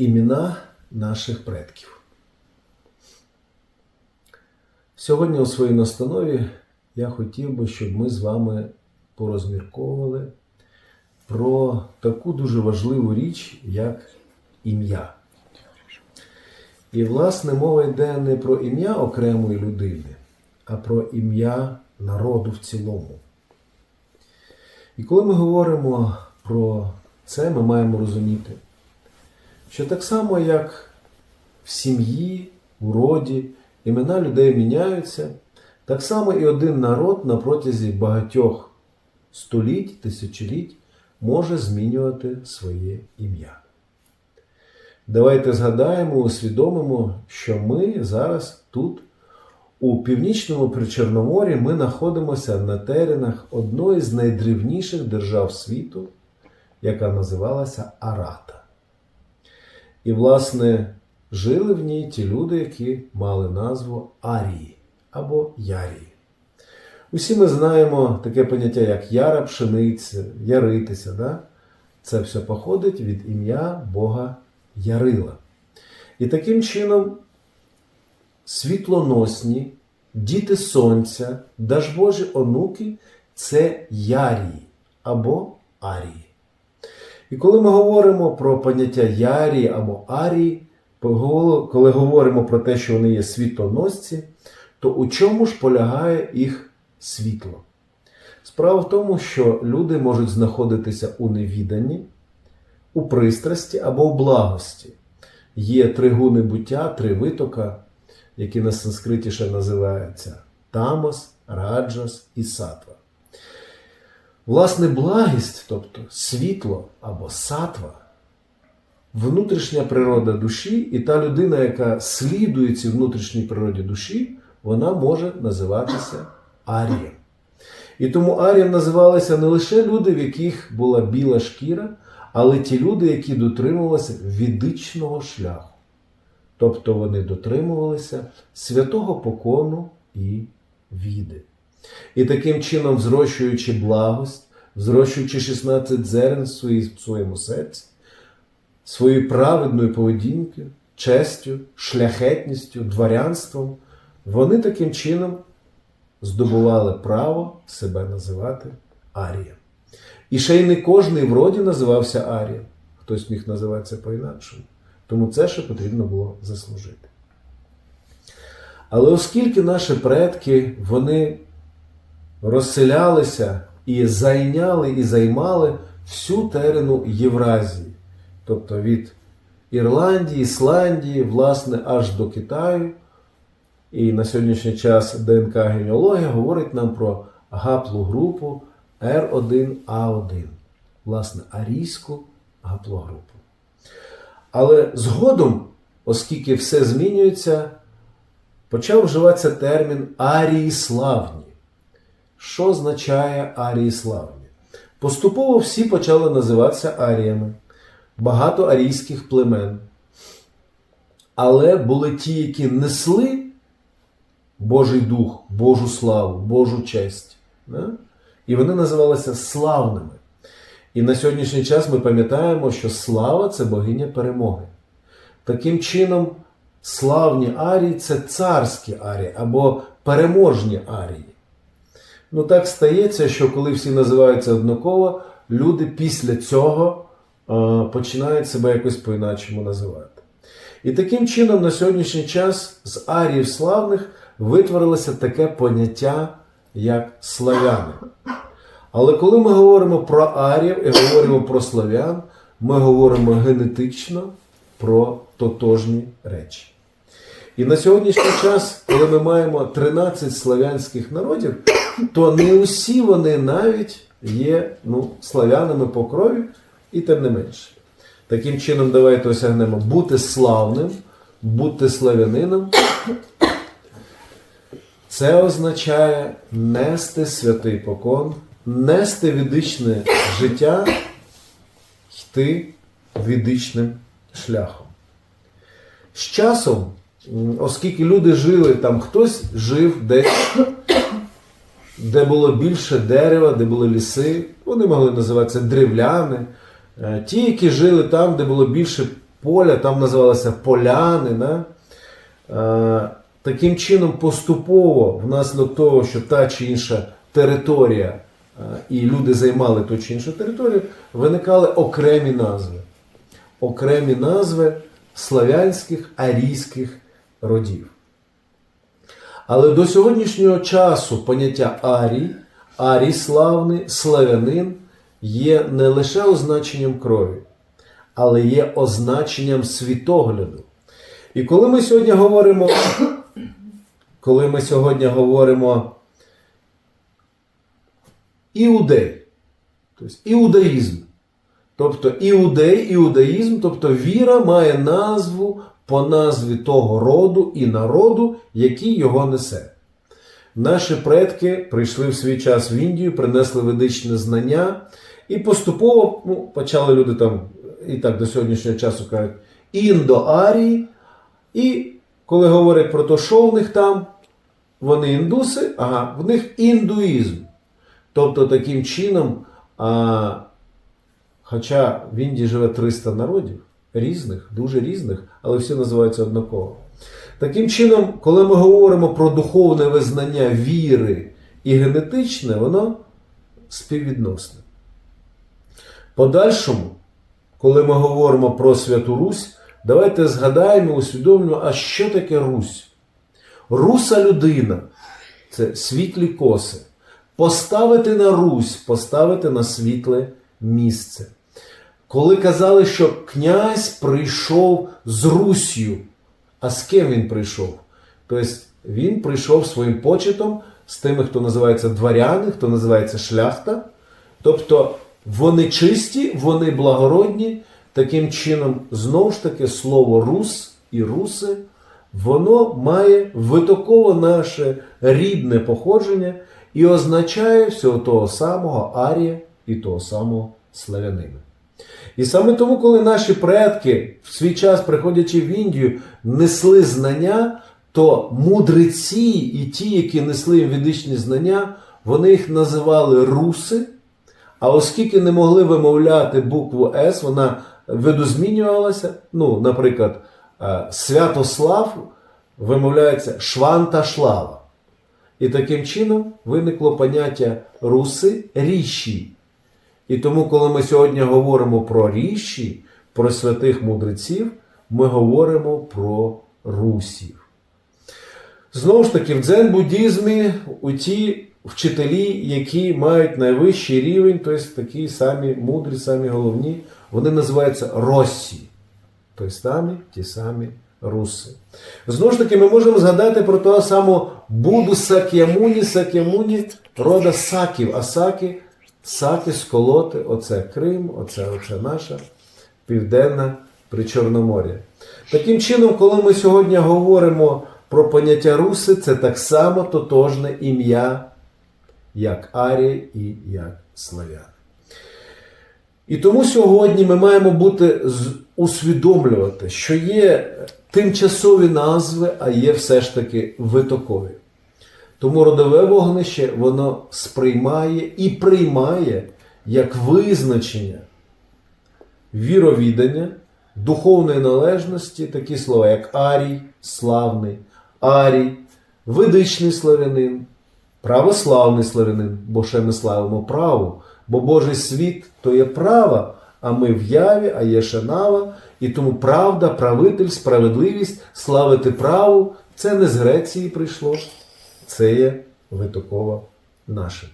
імена наших предків. Сьогодні у своїй настанові я хотів би, щоб ми з вами порозмірковували про таку дуже важливу річ, як ім'я. І, власне, мова йде не про ім'я окремої людини, а про ім'я народу в цілому. І коли ми говоримо про це, ми маємо розуміти, що так само, як в сім'ї, у роді, імена людей міняються, так само і один народ на протязі багатьох століть, тисячоліть може змінювати своє ім'я. Давайте згадаємо, усвідомимо, що ми зараз тут, у північному Причорноморі, ми знаходимося на теренах одної з найдревніших держав світу, яка називалася Арата. І, власне, жили в ній ті люди, які мали назву Арії або Ярії. Усі ми знаємо таке поняття, як яра пшениця, яритися. Да? Це все походить від ім'я Бога Ярила. І таким чином світлоносні, діти сонця, дажбожі онуки це ярії або арії. І коли ми говоримо про поняття ярії або арії, коли говоримо про те, що вони є світлоносці, то у чому ж полягає їх світло? Справа в тому, що люди можуть знаходитися у невіданні, у пристрасті або у благості. Є три гуни буття, три витока, які на санскриті ще називаються тамас, раджас і сатва. Власне, благість, тобто світло або сатва, внутрішня природа душі, і та людина, яка слідує цій внутрішній природі душі, вона може називатися арієм. І тому арієм називалися не лише люди, в яких була біла шкіра, але ті люди, які дотримувалися відичного шляху. Тобто вони дотримувалися святого покону і віди. І таким чином, зрощуючи благость, зрощуючи 16 зерен в своєму серці, своєю праведною поведінкою, честю, шляхетністю, дворянством, вони таким чином здобували право себе називати Арієм. І ще й не кожний в роді називався Арієм. Хтось міг називатися по-інакшому. Тому це ще потрібно було заслужити. Але оскільки наші предки вони розселялися і зайняли і займали всю терену Євразії, тобто від Ірландії, Ісландії, власне, аж до Китаю. І на сьогоднішній час ДНК генеалогія говорить нам про гаплогрупу R1A1, власне, арійську гаплогрупу. Але згодом, оскільки все змінюється, почав вживатися термін арії славні. Що означає арії славні? Поступово всі почали називатися аріями, багато арійських племен. Але були ті, які несли Божий Дух, Божу славу, Божу честь. І вони називалися славними. І на сьогоднішній час ми пам'ятаємо, що слава це богиня перемоги. Таким чином, славні арії це царські арії або переможні арії. Ну так стається, що коли всі називаються однаково, люди після цього е, починають себе якось по-іначому називати. І таким чином, на сьогоднішній час з аріїв славних витворилося таке поняття, як славяни. Але коли ми говоримо про арів і говоримо про славян, ми говоримо генетично про тотожні речі. І на сьогоднішній час, коли ми маємо 13 славянських народів, то не усі вони навіть є ну, славянами по крові, і тим не менше. Таким чином, давайте осягнемо бути славним, бути славянином. Це означає нести святий покон нести відичне життя, йти відичним шляхом. З часом, оскільки люди жили там, хтось жив десь, де було більше дерева, де були ліси, вони могли називатися древляни. Ті, які жили там, де було більше поля, там називалося поляни. Да? Е, Таким чином, поступово, внаслідок того, що та чи інша територія е, і люди займали ту чи іншу територію, виникали окремі назви. Окремі назви славянських арійських родів. Але до сьогоднішнього часу поняття арій, арій славний, славянин є не лише означенням крові, але є означенням світогляду. І коли ми сьогодні говоримо, коли ми сьогодні говоримо іудей, тобто іудаїзм, тобто іудей, іудаїзм, тобто віра має назву по назві того роду і народу, який його несе. Наші предки прийшли в свій час в Індію, принесли ведичне знання, і поступово ну, почали люди там, і так до сьогоднішнього часу кажуть, індоарії. І коли говорять про те, що в них там, вони індуси, ага, в них індуїзм. Тобто таким чином, а, хоча в Індії живе 300 народів, різних, дуже різних, але всі називаються однаково. Таким чином, коли ми говоримо про духовне визнання віри і генетичне, воно співвідносне. Подальшому, коли ми говоримо про Святу Русь, давайте згадаємо, усвідомлюємо, а що таке Русь? Руса людина це світлі коси. Поставити на Русь, поставити на світле місце. Коли казали, що князь прийшов з Русію, а з ким він прийшов? Тобто він прийшов своїм почетом з тими, хто називається дворяни, хто називається шляхта. Тобто вони чисті, вони благородні. Таким чином, знову ж таки, слово рус і руси, воно має витоково наше рідне походження і означає всього того самого арія і того самого славянина. І саме тому, коли наші предки в свій час, приходячи в Індію, несли знання, то мудреці і ті, які несли ведичні знання, вони їх називали руси. А оскільки не могли вимовляти букву С, вона видозмінювалася. Ну, наприклад, е, Святослав вимовляється Шванташлава. І таким чином виникло поняття руси ріші. І тому, коли ми сьогодні говоримо про ріші, про святих мудреців, ми говоримо про русів. Знову ж таки, в дзен-буддізмі у ті вчителі, які мають найвищий рівень, тобто такі самі мудрі, самі головні, вони називаються Росі. Тобто самі ті самі руси. Знову ж таки, ми можемо згадати про того самого Буду Сак'ямуні, Сак'ямуні рода Саків, а Саки, Саки сколоти, оце Крим, оце, оце наша південна Причорномор'я. Таким чином, коли ми сьогодні говоримо про поняття руси, це так само тотожне ім'я, як Арія і як Славян. І тому сьогодні ми маємо бути усвідомлювати, що є тимчасові назви, а є все ж таки витокові. Тому родове вогнище воно сприймає і приймає як визначення віровідання, духовної належності такі слова, як Арій, славний, Арій, ведичний славянин, православний славянин, бо ще ми славимо праву, бо Божий світ то є права, а ми в яві, а є ще нава, і тому правда, правитель, справедливість, славити праву це не з Греції прийшло, це є витоково наше.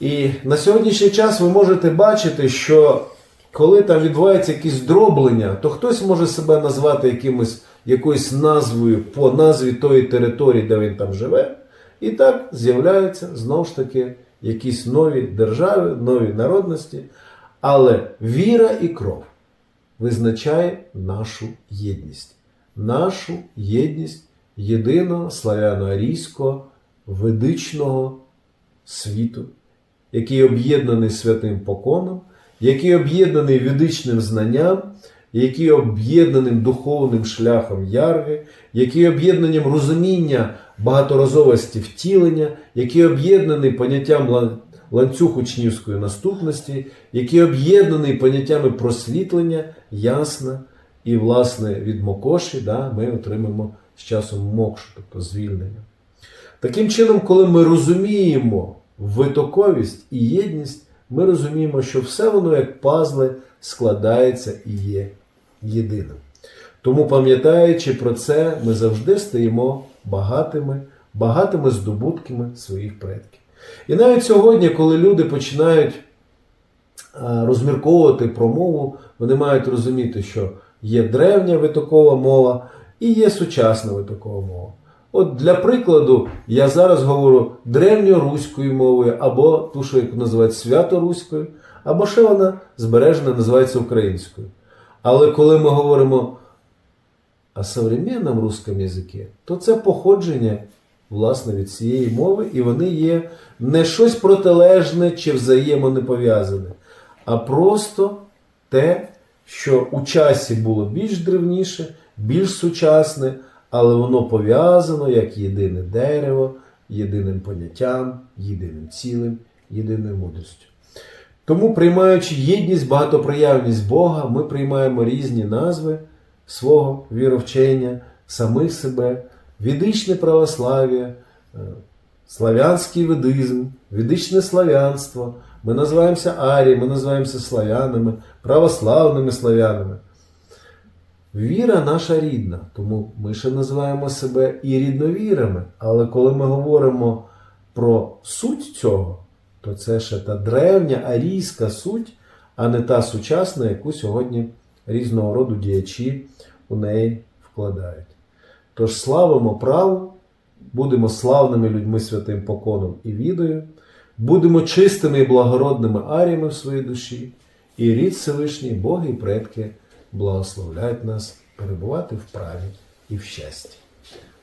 І на сьогоднішній час ви можете бачити, що коли там відбувається якісь дроблення, то хтось може себе назвати якимось, якоюсь назвою по назві тої території, де він там живе. І так з'являються знову ж таки якісь нові держави, нові народності. Але віра і кров визначає нашу єдність, нашу єдність єдиного славяно-арійського ведичного світу, який об'єднаний святим поконом, який об'єднаний ведичним знанням, який об'єднаним духовним шляхом ярги, який об'єднанням розуміння багаторазовості втілення, який об'єднаний поняттям ланцюг учнівської наступності, який об'єднаний поняттями просвітлення, ясна і, власне, від мокоші да, ми отримаємо з часом мокшу, тобто звільнення. Таким чином, коли ми розуміємо витоковість і єдність, ми розуміємо, що все воно як пазли складається і є єдиним. Тому, пам'ятаючи про це, ми завжди стаємо багатими, багатими здобутками своїх предків. І навіть сьогодні, коли люди починають розмірковувати про мову, вони мають розуміти, що є древня витокова мова і є сучасна витокова мова. От для прикладу, я зараз говорю древньоруською мовою, або ту, що яку називають святоруською, або ще вона збережена, називається українською. Але коли ми говоримо о современному русском язикі, то це походження власне від цієї мови, і вони є не щось протилежне чи взаємонепов'язане, а просто те, що у часі було більш древніше, більш сучасне, але воно пов'язано як єдине дерево, єдиним поняттям, єдиним цілим, єдиною мудрістю. Тому, приймаючи єдність, багатопроявність Бога, ми приймаємо різні назви свого віровчення, самих себе, відичне православ'я, е, славянський ведизм, відичне славянство. Ми називаємося Арії, ми називаємося славянами, православними славянами. Віра наша рідна, тому ми ще називаємо себе і рідновірами. Але коли ми говоримо про суть цього, то це ще та древня арійська суть, а не та сучасна, яку сьогодні різного роду діячі у неї вкладають. Тож славимо праву, будемо славними людьми святим поконом і відою, будемо чистими і благородними аріями в своїй душі, і рід Всевишній, Боги і предки благословляють нас перебувати в праві і в щасті.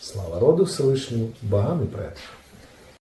Слава роду Всевишньому, богам і предкам!